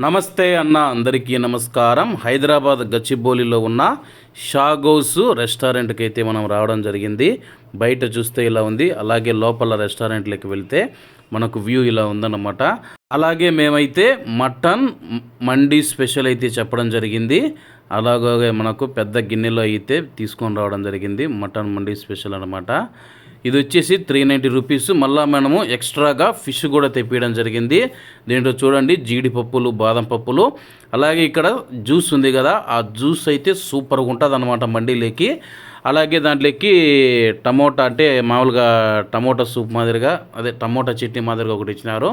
నమస్తే అన్న అందరికీ నమస్కారం. హైదరాబాద్ గచ్చిబౌలిలో ఉన్న షాగోస్ రెస్టారెంట్కి అయితే మనం రావడం జరిగింది. బయట చూస్తే ఇలా ఉంది. అలాగే లోపల రెస్టారెంట్లోకి వెళ్తే మనకు వ్యూ ఇలా ఉందన్నమాట. అలాగే మేమైతే మటన్ మండీ స్పెషల్ అయితే చెప్పడం జరిగింది. అలాగే మనకు పెద్ద గిన్నెలో అయితే తీసుకొని రావడం జరిగింది. మటన్ మండీ స్పెషల్ అనమాట ఇది వచ్చేసి త్రీ నైంటీ రూపీస్ మళ్ళీ మనము ఎక్స్ట్రాగా ఫిష్ కూడా తెప్పించడం జరిగింది. దీంట్లో చూడండి జీడిపప్పులు బాదం పప్పులు. అలాగే ఇక్కడ జ్యూస్ ఉంది కదా ఆ జ్యూస్ అయితే సూపర్గా ఉంటుంది అనమాట మండీలోకి. అలాగే దాంట్లోకి టమోటా అంటే మామూలుగా టమోటా సూప్ మాదిరిగా అదే టమోటా చట్నీ మాదిరిగా ఒకటి ఇచ్చినారు.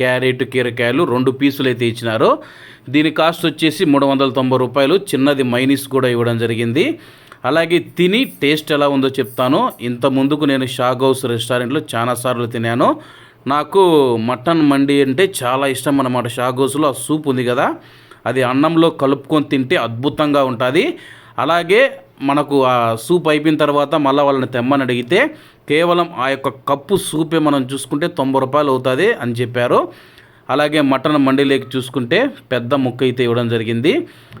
క్యారెట్ కీరకాయలు రెండు పీసులు అయితే ఇచ్చినారు. దీని కాస్ట్ వచ్చేసి మూడు వందల తొంభై రూపాయలు. చిన్నది మైనీస్ కూడా ఇవ్వడం జరిగింది. అలాగే తిని టేస్ట్ ఎలా ఉందో చెప్తాను. ఇంత ముందుకు నేను షాగ్ హౌస్ రెస్టారెంట్లో చాలాసార్లు తినాను నాకు మటన్ మండి అంటే చాలా ఇష్టం అన్నమాట షాగ్ హౌస్లో. ఆ సూప్ ఉంది కదా అది అన్నంలో కలుపుకొని తింటే అద్భుతంగా ఉంటుంది. అలాగే మనకు ఆ సూప్ అయిపోయిన తర్వాత మళ్ళీ వాళ్ళని తెమ్మని అడిగితే కేవలం ఆ యొక్క కప్పు సూపే మనం చూసుకుంటే తొంభై రూపాయలు అవుతుంది అని చెప్పారు. అలాగే మటన్ మండీలోకి చూసుకుంటే పెద్ద ముక్క అయితే ఇవ్వడం జరిగింది.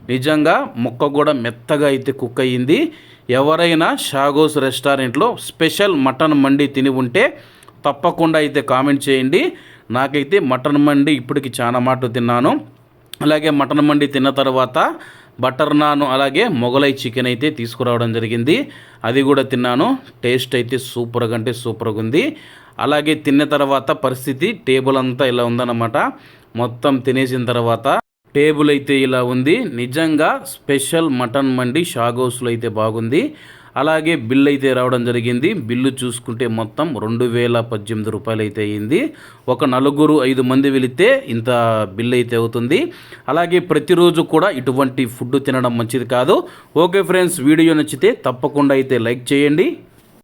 నిజంగా ముక్క కూడా మెత్తగా అయితే కుక్ అయ్యింది. ఎవరైనా షాగోస్ రెస్టారెంట్లో స్పెషల్ మటన్ మండి తిని ఉంటే తప్పకుండా అయితే కామెంట్ చేయండి. నాకైతే మటన్ మండి ఇప్పటికి చాలా మాట తిన్నాను. అలాగే మటన్ మండి తిన్న తర్వాత బటర్ నాన్ అలాగే మొగలై చికెన్ అయితే తీసుకురావడం జరిగింది. అది కూడా తిన్నాను. టేస్ట్ అయితే సూపర్గా అంటే సూపర్గా ఉంది. అలాగే తిన్న తర్వాత పరిస్థితి టేబుల్ అంతా ఇలా ఉందన్నమాట. మొత్తం తినేసిన తర్వాత టేబుల్ అయితే ఇలా ఉంది. నిజంగా స్పెషల్ మటన్ మండి షాగోస్లో అయితే బాగుంది. అలాగే బిల్ అయితే రావడం జరిగింది. బిల్లు చూసుకుంటే మొత్తం రెండు వేల పద్దెనిమిది రూపాయలు అయితే అయ్యింది ఒక నలుగురు ఐదు మంది వెళితే ఇంత బిల్ అయితే అవుతుంది. అలాగే ప్రతిరోజు కూడా ఇటువంటి ఫుడ్ తినడం మంచిది కాదు. ఓకే ఫ్రెండ్స్ వీడియో నచ్చితే తప్పకుండా అయితే లైక్ చేయండి.